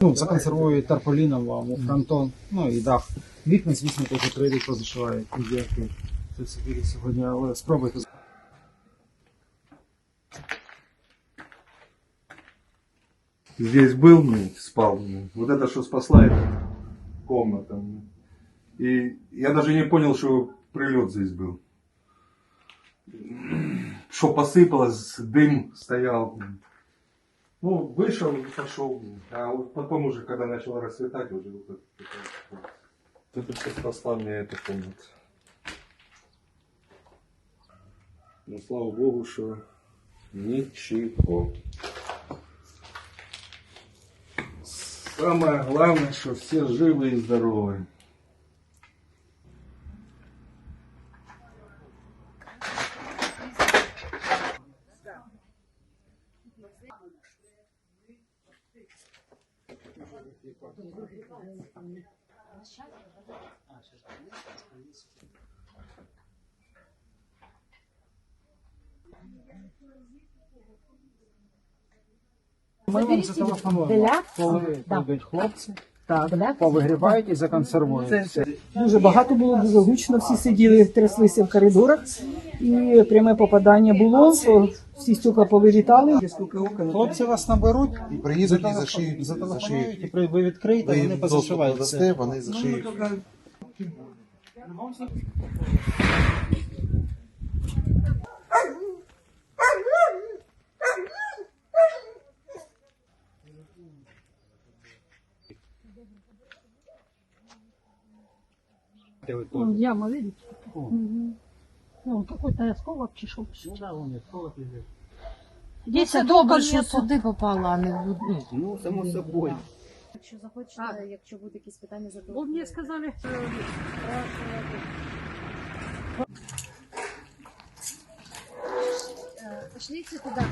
Ну, Це консервує терполіном вам, фронтон, ну і дах. Вікна, звісно, теж прийдуть, позашивають. Це все буде сьогодні, але спробуйте. Здесь был, спал. Вот это, что спасла, это комната. И я даже не понял, что прилет здесь был. Что посыпалось, дым стоял. Ну, вышел пошел. А вот потом уже, когда начало расцветать, уже вот это, это все спасла мне эта комната. Ну, слава богу, что ничего. Самое главное, что все живы и здоровы. Ми вам зателефонуємо, коли прийдуть хлопці, Так. повигрівають і законсервують. Все. Дуже багато було, дуже гучно, всі сиділи, тряслися в коридорах, і пряме попадання було, всі стекла повилітали. Хлопці вас наберуть, І приїдуть і зашиють, і зашиють. ви відкриєте, вони їм доступ позашивають все. вони зашиють. Ну, яма, видите? Мгм. Ну, какой-то осколок чешел. Ну да, підуть. Здесь Це около добре, що сюди попала, а не в Ну, само собою. Якщо захочете, А. якщо будуть якісь питання, Вот зателефонуйте. мне сказали, Пошлите туди.